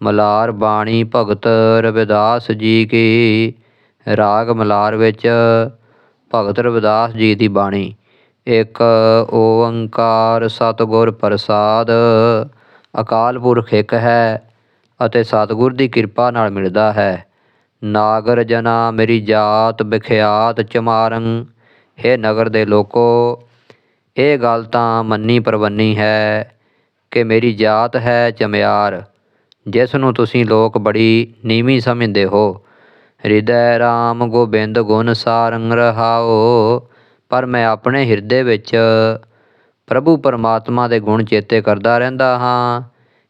ਮਲਾਰ ਬਾਣੀ ਭਗਤ ਰਵਿਦਾਸ ਜੀ ਕੀ। ਰਾਗ ਮਲਾਰ ਵਿੱਚ ਭਗਤ ਰਵਿਦਾਸ ਜੀ ਦੀ ਬਾਣੀ। ਇੱਕ ਓੰਕਾਰ ਸਤਿਗੁਰ ਪ੍ਰਸਾਦ, ਅਕਾਲ ਪੁਰਖ ਇੱਕ ਹੈ ਅਤੇ ਸਤਿਗੁਰ ਦੀ ਕਿਰਪਾ ਨਾਲ ਮਿਲਦਾ ਹੈ। ਨਾਗਰ ਜਨਾ ਮੇਰੀ ਜਾਤ ਵਿਖਿਆਤ ਚਮਾਰੰ, ਹੈ ਨਗਰ ਦੇ ਲੋਕੋ, ਇਹ ਗੱਲ ਤਾਂ ਮੰਨੀ ਪਰਵੰਨੀ ਹੈ ਕਿ ਮੇਰੀ ਜਾਤ ਹੈ ਚਮਿਆਰ। ਜਿਸ ਨੂੰ ਤੁਸੀਂ ਲੋਕ ਬੜੀ ਨੀਵੀਂ ਸਮਝਦੇ ਹੋ। ਹਿਰਦੈ ਰਾਮ ਗੋਬਿੰਦ ਗੁਣ ਸਾਰੰਗ ਰਹਾਓ, ਪਰ ਮੈਂ ਆਪਣੇ ਹਿਰਦੇ ਵਿੱਚ ਪ੍ਰਭੂ ਪਰਮਾਤਮਾ ਦੇ ਗੁਣ ਚੇਤੇ ਕਰਦਾ ਰਹਿੰਦਾ ਹਾਂ।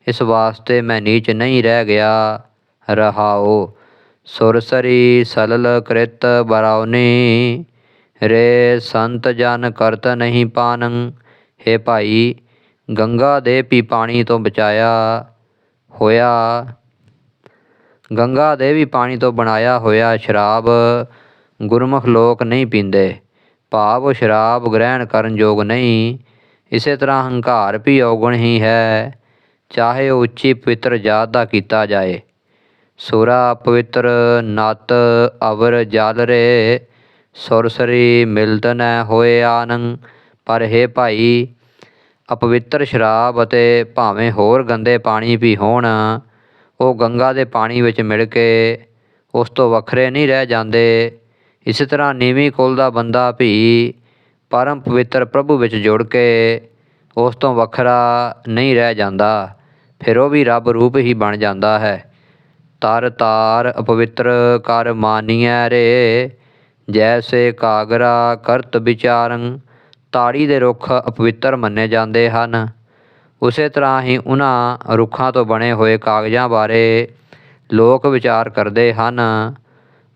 ਇਸ ਵਾਸਤੇ ਮੈਂ ਨੀਚ ਨਹੀਂ ਰਹਿ ਗਿਆ, ਰਹਾਓ। ਸੁਰਸਰੀ ਸਲਲ ਕ੍ਰਿਤ ਬਰਾਉਨੀ, ਰੇ ਸੰਤ ਜਨ ਕਰਤ ਨਹੀਂ ਪਾਨੰ। ਹੇ ਭਾਈ, ਗੰਗਾ ਦੇ ਪੀ ਪਾਣੀ ਤੋਂ ਬਚਾਇਆ ਹੋਇਆ। ਗੰਗਾ ਦੇ ਵੀ ਪਾਣੀ ਤੋਂ ਬਣਾਇਆ ਹੋਇਆ ਸ਼ਰਾਬ ਗੁਰਮੁਖ ਲੋਕ ਨਹੀਂ ਪੀਂਦੇ। ਭਾਵ ਉਹ ਸ਼ਰਾਬ ਗ੍ਰਹਿਣ ਕਰਨ ਯੋਗ ਨਹੀਂ। ਇਸੇ ਤਰ੍ਹਾਂ ਹੰਕਾਰ ਵੀ ਔਗਣ ਹੀ ਹੈ। ਚਾਹੇ ਉਹ ਉੱਚੀ ਪਵਿੱਤਰ ਜਾਤ ਦਾ ਕੀਤਾ ਜਾਏ। ਸੁਰਾ ਪਵਿੱਤਰ ਨਤ ਅਵਰ ਜਲ ਰੇ। ਸੁਰਸਰੀ ਮਿਲਤ ਨ ਹੋਏ ਆਨੰ ਪਰ ਹੈ ਭਾਈ ਅਪਵਿੱਤਰ ਸ਼ਰਾਬ ਅਤੇ ਭਾਵੇਂ ਹੋਰ ਗੰਦੇ ਪਾਣੀ ਵੀ ਹੋਣ, ਉਹ ਗੰਗਾ ਦੇ ਪਾਣੀ ਵਿੱਚ ਮਿਲ ਕੇ ਉਸ ਤੋਂ ਵੱਖਰੇ ਨਹੀਂ ਰਹਿ ਜਾਂਦੇ। ਇਸੇ ਤਰ੍ਹਾਂ ਨੀਵੀਂ ਕੁਲ ਦਾ ਬੰਦਾ ਵੀ ਪਰਮ ਪਵਿੱਤਰ ਪ੍ਰਭੂ ਵਿੱਚ ਜੁੜ ਕੇ ਉਸ ਤੋਂ ਵੱਖਰਾ ਨਹੀਂ ਰਹਿ ਜਾਂਦਾ। ਫਿਰ ਉਹ ਵੀ ਰੱਬ ਰੂਪ ਹੀ ਬਣ ਜਾਂਦਾ ਹੈ। ਤਰ ਤਾਰ ਅਪਵਿੱਤਰ ਕਰ ਮਾਨੀਐ ਰੇ, ਜੈਸੇ ਕਾਗਰਾ ਕਰਤ ਵਿਚਾਰੰ। ਤਾੜੀ ਦੇ ਰੁੱਖ ਅਪਵਿੱਤਰ ਮੰਨੇ ਜਾਂਦੇ ਹਨ। ਉਸੇ ਤਰ੍ਹਾਂ ਹੀ ਉਹਨਾਂ ਰੁੱਖਾਂ ਤੋਂ ਬਣੇ ਹੋਏ ਕਾਗਜ਼ਾਂ ਬਾਰੇ ਲੋਕ ਵਿਚਾਰ ਕਰਦੇ ਹਨ।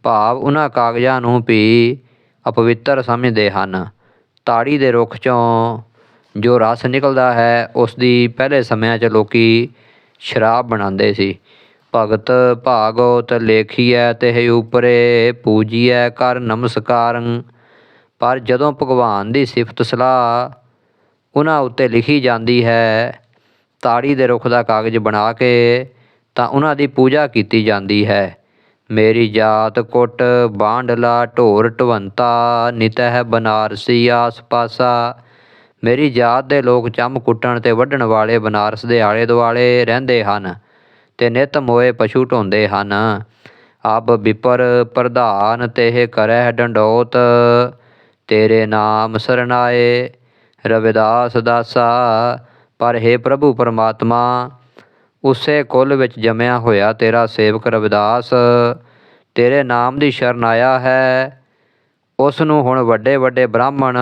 ਭਾਵ ਉਹਨਾਂ ਕਾਗਜ਼ਾਂ ਨੂੰ ਵੀ ਅਪਵਿੱਤਰ ਸਮਝਦੇ ਹਨ। ਤਾੜੀ ਦੇ ਰੁੱਖ ਚੋਂ ਜੋ ਰਸ ਨਿਕਲਦਾ ਹੈ, ਉਸ ਦੀ ਪਹਿਲੇ ਸਮਿਆਂ 'ਚ ਲੋਕੀ ਸ਼ਰਾਬ ਬਣਾਉਂਦੇ ਸੀ। ਭਗਤ ਭਾਗਵਤ ਲੇਖੀਐ ਤੇ ਉਪਰੇ ਪੂਜੀਐ ਕਰ ਨਮਸਕਾਰੰ ਪਰ ਜਦੋਂ ਭਗਵਾਨ ਦੀ ਸਿਫਤ ਸਲਾਹ ਉਹਨਾਂ ਉੱਤੇ ਲਿਖੀ ਜਾਂਦੀ ਹੈ, ਤਾੜੀ ਦੇ ਰੁੱਖ ਦਾ ਕਾਗਜ਼ ਬਣਾ ਕੇ ਤਾਂ ਉਹਨਾਂ ਦੀ ਪੂਜਾ ਕੀਤੀ ਜਾਂਦੀ ਹੈ। ਮੇਰੀ ਜਾਤ ਕੁੱਟ, ਬਾਂਡਲਾ, ਢੋਰ, ਢਵੰਤਾ, ਨਿਤਹਿ ਬਨਾਰਸੀ ਆਸ ਪਾਸਾ ਮੇਰੀ ਜਾਤ ਦੇ ਲੋਕ ਚੰਮ ਕੁੱਟਣ ਤੇ ਵੱਢਣ ਵਾਲੇ ਬਨਾਰਸ ਦੇ ਆਲੇ ਦੁਆਲੇ ਰਹਿੰਦੇ ਹਨ ਤੇ ਨਿਤ ਮੋਏ ਪਸ਼ੂ ਢੋਂਦੇ ਹਨ। ਅਬ ਵਿਪਰ ਪ੍ਰਧਾਨ ਤੇਹ ਕਰਹਿ ਡੰਡੋਤ ਤੇਰੇ ਨਾਮ ਸਰਨਾਏ ਰਵਿਦਾਸ ਦਾਸਾ। ਪਰ ਹੈ ਪ੍ਰਭੂ ਪਰਮਾਤਮਾ, ਉਸੇ ਕੁੱਲ ਵਿੱਚ ਜੰਮਿਆ ਹੋਇਆ ਤੇਰਾ ਸੇਵਕ ਰਵਿਦਾਸ, ਤੇਰੇ ਨਾਮ ਦੀ ਸ਼ਰਨ ਆਇਆ ਹੈ। ਉਸ ਨੂੰ ਹੁਣ ਵੱਡੇ ਵੱਡੇ ਬ੍ਰਾਹਮਣ,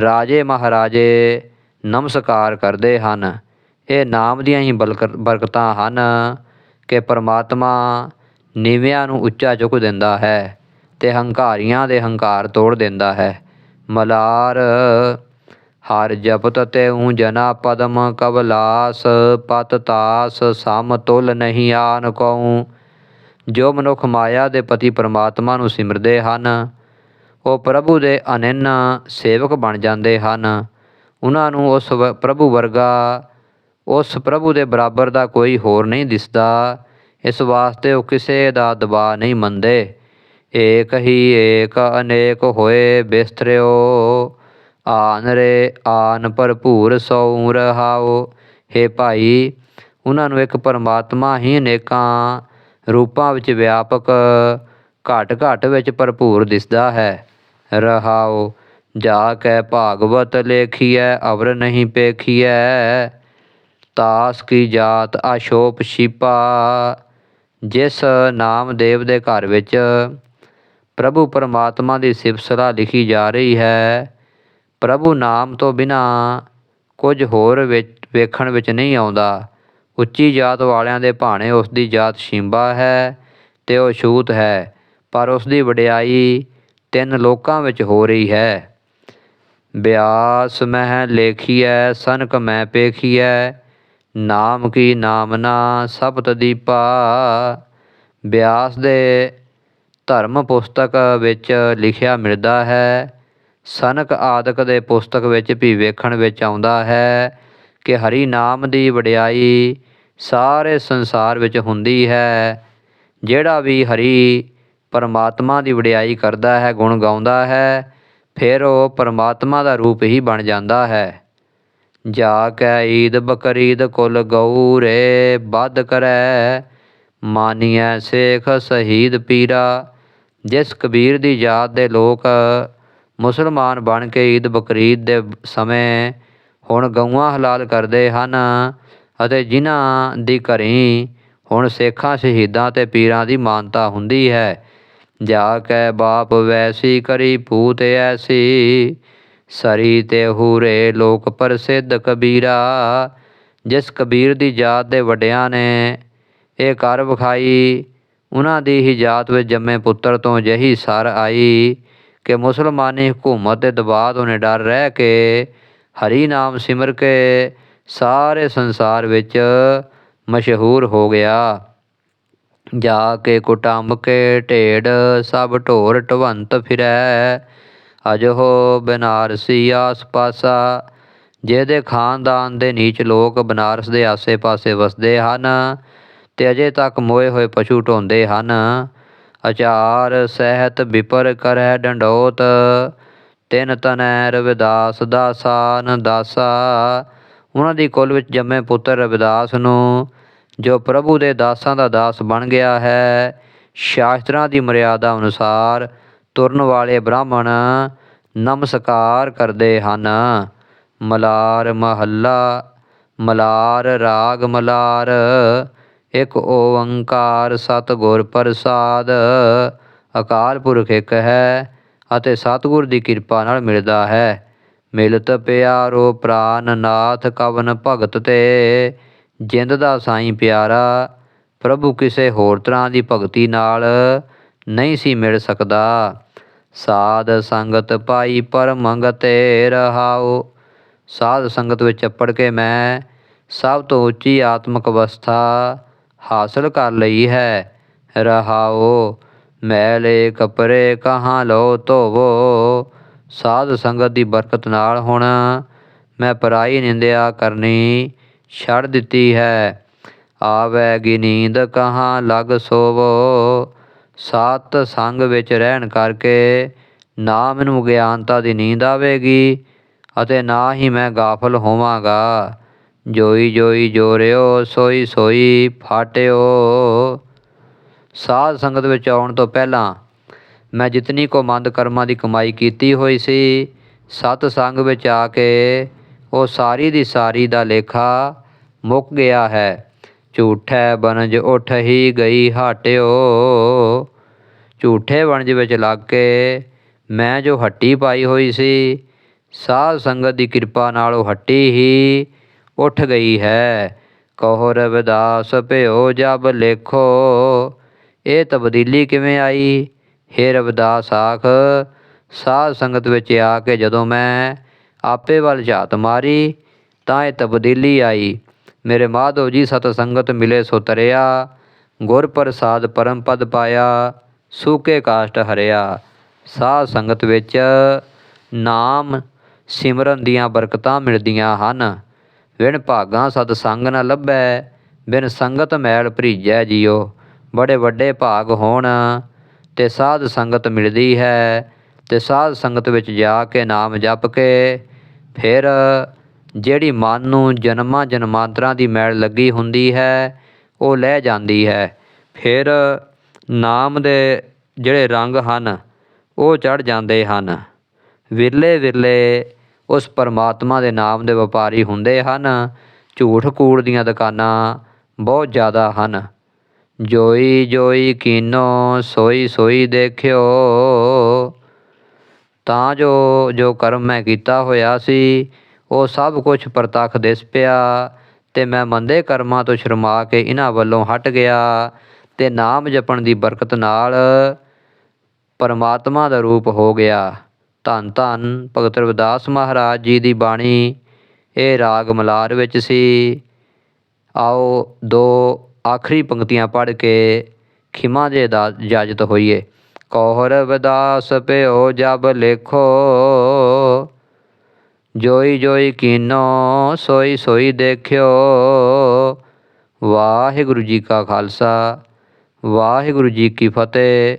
ਰਾਜੇ ਮਹਾਰਾਜੇ ਨਮਸਕਾਰ ਕਰਦੇ ਹਨ। ਇਹ ਨਾਮ ਦੀਆਂ ਹੀ ਬਰਕਤਾਂ ਹਨ ਕਿ ਪਰਮਾਤਮਾ ਨੀਵਿਆਂ ਨੂੰ ਉੱਚਾ ਚੁੱਕ ਦਿੰਦਾ ਹੈ। ਤੇ ਹੰਕਾਰੀਆਂ ਦੇ ਹੰਕਾਰ ਤੋੜ ਦਿੰਦਾ ਹੈ। ਮਲਾਰ, ਹਰ ਜਪਤ ਤੇ ਊ ਜਨਾ ਪਦਮ ਕਬਲਾਸ, ਪਤ ਤਾਸ, ਸਮ ਤੁਲ ਨਹੀਂ ਆਨ ਕਉ। ਜੋ ਮਨੁੱਖ ਮਾਇਆ ਦੇ ਪਤੀ ਪਰਮਾਤਮਾ ਨੂੰ ਸਿਮਰਦੇ ਹਨ, ਉਹ ਪ੍ਰਭੂ ਦੇ ਅਨੰਨ ਸੇਵਕ ਬਣ ਜਾਂਦੇ ਹਨ। ਉਹਨਾਂ ਨੂੰ ਉਸ ਪ੍ਰਭੂ ਵਰਗਾ, ਉਸ ਪ੍ਰਭੂ ਦੇ ਬਰਾਬਰ ਦਾ ਕੋਈ ਹੋਰ ਨਹੀਂ ਦਿਸਦਾ। ਇਸ ਵਾਸਤੇ ਉਹ ਕਿਸੇ ਦਾ ਦਬਾਅ ਨਹੀਂ ਮੰਨਦੇ। ਏਕ ਹੀ ਏਕ, ਅਨੇਕ ਹੋਏ ਬਿਸਤਰਿਓ। ਆਨ ਰੇ ਆਨ ਭਰਪੂਰ ਸਉ ਰਹਾਓ। ਹੈ ਭਾਈ ਉਹਨਾਂ ਨੂੰ ਇੱਕ ਪਰਮਾਤਮਾ ਹੀ ਅਨੇਕਾਂ ਰੂਪਾਂ ਵਿੱਚ ਵਿਆਪਕ, ਘਟ ਘਟ ਵਿੱਚ ਭਰਪੂਰ ਦਿਸਦਾ ਹੈ। ਰਹਾਓ, ਜਾ ਕੈ ਭਾਗਵਤ ਲੇਖੀਐ, ਅਵਰ ਨਹੀਂ ਪੇਖੀਐ। ਤਾਸ ਕੀ ਜਾਤ ਆਸ਼ੋਪ ਛੀਪਾ, ਜਿਸ ਨਾਮਦੇਵ ਦੇ ਘਰ ਵਿੱਚ ਪ੍ਰਭੂ ਪਰਮਾਤਮਾ ਦੀ ਸਿਫਤ ਲਿਖੀ ਜਾ ਰਹੀ ਹੈ। ਪ੍ਰਭੂ ਨਾਮ ਤੋਂ ਬਿਨਾ ਕੁਝ ਹੋਰ ਵਿੱਚ ਵੇਖਣ ਵਿੱਚ ਨਹੀਂ ਆਉਂਦਾ। ਉੱਚੀ ਜਾਤ ਵਾਲਿਆਂ ਦੇ ਭਾਣੇ ਉਸ ਦੀ ਜਾਤ ਸ਼ਿੰਬਾ ਹੈ ਤੇ ਉਹ ਛੂਤ ਹੈ, ਪਰ ਉਸ ਦੀ ਵਡਿਆਈ ਤਿੰਨ ਲੋਕਾਂ ਵਿੱਚ ਹੋ ਰਹੀ ਹੈ। ਬਿਆਸ ਮਹਿ ਲੇਖੀਐ, ਸਨਕ ਮੈਂ ਪੇਖੀਐ, ਨਾਮ ਕੀ ਨਾਮਨਾ ਸਬਤ ਦੀਪਾ। ਬਿਆਸ ਦੇ ਧਰਮ ਪੁਸਤਕ ਵਿੱਚ ਲਿਖਿਆ ਮਿਲਦਾ ਹੈ। ਸਨਕ ਆਦਿਕ ਦੇ ਪੁਸਤਕ ਵਿੱਚ ਵੀ ਵੇਖਣ ਵਿੱਚ ਆਉਂਦਾ ਹੈ ਕਿ ਹਰੀ ਨਾਮ ਦੀ ਵਡਿਆਈ ਸਾਰੇ ਸੰਸਾਰ ਵਿੱਚ ਹੁੰਦੀ ਹੈ। ਜਿਹੜਾ ਵੀ ਹਰੀ ਪਰਮਾਤਮਾ ਦੀ ਵਡਿਆਈ ਕਰਦਾ ਹੈ, ਗੁਣ ਗਾਉਂਦਾ ਹੈ, ਫਿਰ ਉਹ ਪਰਮਾਤਮਾ ਦਾ ਰੂਪ ਹੀ ਬਣ ਜਾਂਦਾ ਹੈ। ਜਾ ਕੈ ਈਦ ਬਕਰੀਦ ਕੁਲ ਗਊ ਰੇ ਬਦ ਕਰੈ, ਮਾਨੀਐ ਸੇਖ ਸ਼ਹੀਦ ਪੀਰਾ ਜਿਸ ਕਬੀਰ ਦੀ ਯਾਦ ਦੇ ਲੋਕ ਮੁਸਲਮਾਨ ਬਣ ਕੇ ਈਦ ਬਕਰੀਦ ਦੇ ਸਮੇਂ ਹੁਣ ਗਊਆਂ ਹਲਾਲ ਕਰਦੇ ਹਨ ਅਤੇ ਜਿਨ੍ਹਾਂ ਦੀ ਘਰੀ ਹੁਣ ਸੇਖਾਂ, ਸ਼ਹੀਦਾਂ ਤੇ ਪੀਰਾਂ ਦੀ ਮਾਨਤਾ ਹੁੰਦੀ ਹੈ। ਜਾ ਕੈ ਬਾਪ ਵੈਸੀ ਕਰੀ ਪੂਤ ਐਸੀ, ਸਰੀ ਤੇ ਹੂਰੇ ਲੋਕ ਪ੍ਰਸਿੱਧ ਕਬੀਰਾ। ਜਿਸ ਕਬੀਰ ਦੀ ਜਾਤ ਦੇ ਵੱਡਿਆਂ ਨੇ ਇਹ ਕਰ ਵਿਖਾਈ ਉਹਨਾਂ ਦੀ ਹੀ ਜਾਤ ਵਿੱਚ ਜੰਮੇ ਪੁੱਤਰ ਤੋਂ ਅਜਿਹੀ ਸਰ ਆਈ ਕਿ ਮੁਸਲਮਾਨੀ ਹਕੂਮਤ ਦੇ ਦਬਾਅ ਤੋਂ ਨਿਡਰ ਰਹਿ ਕੇ ਹਰੀ ਨਾਮ ਸਿਮਰ ਕੇ ਸਾਰੇ ਸੰਸਾਰ ਵਿੱਚ ਮਸ਼ਹੂਰ ਹੋ ਗਿਆ। ਜਾ ਕੇ ਕੁਟੰਬ ਕੇ ਢੇੜ ਸਭ ਢੋਰ ਢਵੰਤ ਫਿਰੈ। ਅਜਹੋ ਬਨਾਰਸੀ ਆਸ ਪਾਸਾ ਜਿਹਦੇ ਖਾਨਦਾਨ ਦੇ ਨੀਚ ਲੋਕ ਬਨਾਰਸ ਦੇ ਆਸੇ-ਪਾਸੇ ਵਸਦੇ ਹਨ ਤੇ ਅਜੇ ਤੱਕ ਮੋਏ ਹੋਏ ਪਸ਼ੂ ਢੋਂਦੇ ਹਨ। ਅਚਾਰ, ਸਹਿਤ ਵਿਪਰ ਕਰੈ ਡੰਡੋਤ, ਤਿੰਨ ਤਨੈ, ਰਵਿਦਾਸ, ਦਾਸਾਨ, ਦਾਸਾ। ਉਹਨਾਂ ਦੀ ਕੁਲ ਵਿੱਚ ਜੰਮੇ ਪੁੱਤਰ ਰਵਿਦਾਸ ਨੂੰ, ਜੋ ਪ੍ਰਭੂ ਦੇ ਦਾਸਾਂ ਦਾ ਦਾਸ ਬਣ ਗਿਆ ਹੈ, ਸ਼ਾਸਤਰਾਂ ਦੀ ਮਰਿਆਦਾ ਅਨੁਸਾਰ ਤੁਰਨ ਵਾਲੇ ਬ੍ਰਾਹਮਣ ਨਮਸਕਾਰ ਕਰਦੇ ਹਨ। ਮਲਾਰ ਮਹੱਲਾ, ਮਲਾਰ ਰਾਗ ਮਲਾਰ ਇੱਕ ਓੰਕਾਰ ਸਤਿਗੁਰ ਪ੍ਰਸਾਦ। ਅਕਾਲ ਪੁਰਖ ਇੱਕ ਹੈ ਅਤੇ ਸਤਿਗੁਰ ਦੀ ਕਿਰਪਾ ਨਾਲ ਮਿਲਦਾ ਹੈ। ਮਿਲਤ ਪਿਆਰੋ ਪ੍ਰਾਨ ਨਾਥ ਕਵਨ ਭਗਤ ਤੇ। ਜਿੰਦ ਦਾ ਸਾਈਂ ਪਿਆਰਾ, ਪ੍ਰਭੂ ਕਿਸੇ ਹੋਰ ਤਰ੍ਹਾਂ ਦੀ ਭਗਤੀ ਨਾਲ ਨਹੀਂ ਸੀ ਮਿਲ ਸਕਦਾ। ਸਾਧ ਸੰਗਤ ਪਾਈ ਪਰ ਮੰਗਤੇ ਰਹਾਓ। ਸਾਧ ਸੰਗਤ ਵਿੱਚ ਚੱਪੜ ਕੇ ਮੈਂ ਸਭ ਤੋਂ ਉੱਚੀ ਆਤਮਿਕ ਅਵਸਥਾ ਹਾਸਲ ਕਰ ਲਈ ਹੈ। ਰਹਾਓ ਮੈਲੇ ਕਪਰੇ ਕਹਾਂ ਲੋ ਧੋਵੋ। ਸਾਧ ਸੰਗਤ ਦੀ ਬਰਕਤ ਨਾਲ ਹੁਣ ਮੈਂ ਪਰਾਈ ਨਿੰਦਿਆ ਕਰਨੀ ਛੱਡ ਦਿੱਤੀ ਹੈ। ਆਵੇਗੀ ਨੀਂਦ ਕਹਾਂ ਲਗ ਸੋਵੋ। ਸਾਤ ਸੰਗ ਵਿੱਚ ਰਹਿਣ ਕਰਕੇ ਨਾ ਮੈਨੂੰ ਗਿਆਨਤਾ ਦੀ ਨੀਂਦ ਆਵੇਗੀ ਅਤੇ ਨਾ ਹੀ ਮੈਂ ਗਾਫਲ ਹੋਵਾਂਗਾ। ਜੋਈ ਜੋਈ ਜੋਰਿਓ, ਸੋਈ ਸੋਈ ਫਾਟਿਓ। ਸਾਧ ਸੰਗਤ ਵਿੱਚ ਆਉਣ ਤੋਂ ਪਹਿਲਾਂ ਮੈਂ ਜਿਤਨੀ ਕੋ ਮੰਦ ਕਰਮਾਂ ਦੀ ਕਮਾਈ ਕੀਤੀ ਹੋਈ ਸੀ, ਸਤ ਸੰਗ ਵਿੱਚ ਆ ਕੇ ਉਹ ਸਾਰੀ ਦੀ ਸਾਰੀ ਦਾ ਲੇਖਾ ਮੁੱਕ ਗਿਆ ਹੈ। ਝੂਠੇ ਬਨਜ ਉਠ ਹੀ ਗਈ ਹਟਿਓ। ਝੂਠੇ ਵਣਜ ਵਿੱਚ ਲੱਗ ਕੇ ਮੈਂ ਜੋ ਹੱਟੀ ਪਾਈ ਹੋਈ ਸੀ, ਸਾਧ ਸੰਗਤ ਦੀ ਕਿਰਪਾ ਨਾਲ ਉਹ ਹੱਟੀ ਹੀ ਉੱਠ ਗਈ ਹੈ। ਕਹੋ, ਰਵਿਦਾਸ, ਭਿਓ ਜਬ ਲੇਖੋ। ਇਹ ਤਬਦੀਲੀ ਕਿਵੇਂ ਆਈ? ਹੇ ਰਵਿਦਾਸ, ਆਖ, ਸਾਧ ਸੰਗਤ ਵਿੱਚ ਆ ਕੇ ਜਦੋਂ ਮੈਂ ਆਪੇ ਵੱਲ ਝਾਤ ਮਾਰੀ, ਤਾਂ ਇਹ ਤਬਦੀਲੀ ਆਈ। ਮੇਰੇ ਮਾਧੋ ਜੀ ਸਤ ਸੰਗਤ ਮਿਲੇ ਸੋ ਤਰਿਆ, ਗੁਰ ਪ੍ਰਸਾਦ ਪਰਮ ਪਦ ਪਾਇਆ, ਸੂਕੇ ਕਾਸ਼ਟ ਹਰਿਆ। ਸਾਧ ਸੰਗਤ ਵਿੱਚ ਨਾਮ ਸਿਮਰਨ ਦੀਆਂ ਬਰਕਤਾਂ ਮਿਲਦੀਆਂ ਹਨ। ਵਿਣ ਭਾਗਾਂ ਸਤ ਸੰਗ ਨ ਲੱਭੈ, ਬਿਨ ਸੰਗਤ ਮੈਲ ਭਰੀਜੈ ਜੀਓ ਬੜੇ ਵੱਡੇ ਭਾਗ ਹੋਣ, ਤੇ ਸਾਧ ਸੰਗਤ ਮਿਲਦੀ ਹੈ। ਤੇ ਸਾਧ ਸੰਗਤ ਵਿੱਚ ਜਾ ਕੇ ਨਾਮ ਜਪ ਕੇ, ਫਿਰ ਜਿਹੜੀ ਮਨ ਨੂੰ ਜਨਮਾਂ ਜਨਮਾਂਤਰਾਂ ਦੀ ਮੈਲ ਲੱਗੀ ਹੁੰਦੀ ਹੈ, ਉਹ ਲੈ ਜਾਂਦੀ ਹੈ। ਫਿਰ ਨਾਮ ਦੇ ਜਿਹੜੇ ਰੰਗ ਹਨ, ਉਹ ਚੜ ਜਾਂਦੇ ਹਨ। ਵਿਰਲੇ ਵਿਰਲੇ ਉਸ ਪਰਮਾਤਮਾ ਦੇ ਨਾਮ ਦੇ ਵਪਾਰੀ ਹੁੰਦੇ ਹਨ। ਝੂਠ ਕੂੜ ਦੀਆਂ ਦੁਕਾਨਾਂ ਬਹੁਤ ਜ਼ਿਆਦਾ ਹਨ। ਜੋਈ ਜੋਈ ਕੀਨੋ, ਸੋਈ ਸੋਈ ਦੇਖਿਓ। ਤਾਂ ਜੋ ਜੋ ਕਰਮ ਮੈਂ ਕੀਤਾ ਹੋਇਆ ਸੀ, ਉਹ ਸਭ ਕੁਝ ਪ੍ਰਤੱਖ ਦਿਸ ਪਿਆ ਤੇ ਮੈਂ ਮੰਦੇ ਕਰਮਾਂ ਤੋਂ ਸ਼ਰਮਾ ਕੇ ਇਹਨਾਂ ਵੱਲੋਂ ਹਟ ਗਿਆ ਤੇ ਨਾਮ ਜਪਣ ਦੀ ਬਰਕਤ ਨਾਲ ਪਰਮਾਤਮਾ ਦਾ ਰੂਪ ਹੋ ਗਿਆ। ਧੰਨ ਧੰਨ ਭਗਤ ਰਵਿਦਾਸ ਮਹਾਰਾਜ ਜੀ ਦੀ ਬਾਣੀ। ਇਹ ਰਾਗ ਮਲਾਰ ਵਿੱਚ ਸੀ। ਆਓ ਦੋ ਆਖਰੀ ਪੰਕਤੀਆਂ ਪੜ੍ਹ ਕੇ ਖਿਮਾ ਦੇ ਦਾ ਇਜਾਜ਼ਤ ਹੋਈਏ। ਕਹੁ ਰਵਿਦਾਸ ਪਿਓ ਜਬ ਲੇਖੋ, ਜੋਈ ਜੋਈ ਕੀਨੋ ਸੋਈ ਸੋਈ ਦੇਖਿਓ। ਵਾਹਿਗੁਰੂ ਜੀ ਕਾ ਖਾਲਸਾ, ਵਾਹਿਗੁਰੂ ਜੀ ਕੀ ਫਤਿਹ।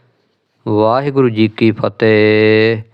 ਵਾਹਿਗੁਰੂ ਜੀ ਕੀ ਫਤਿਹ।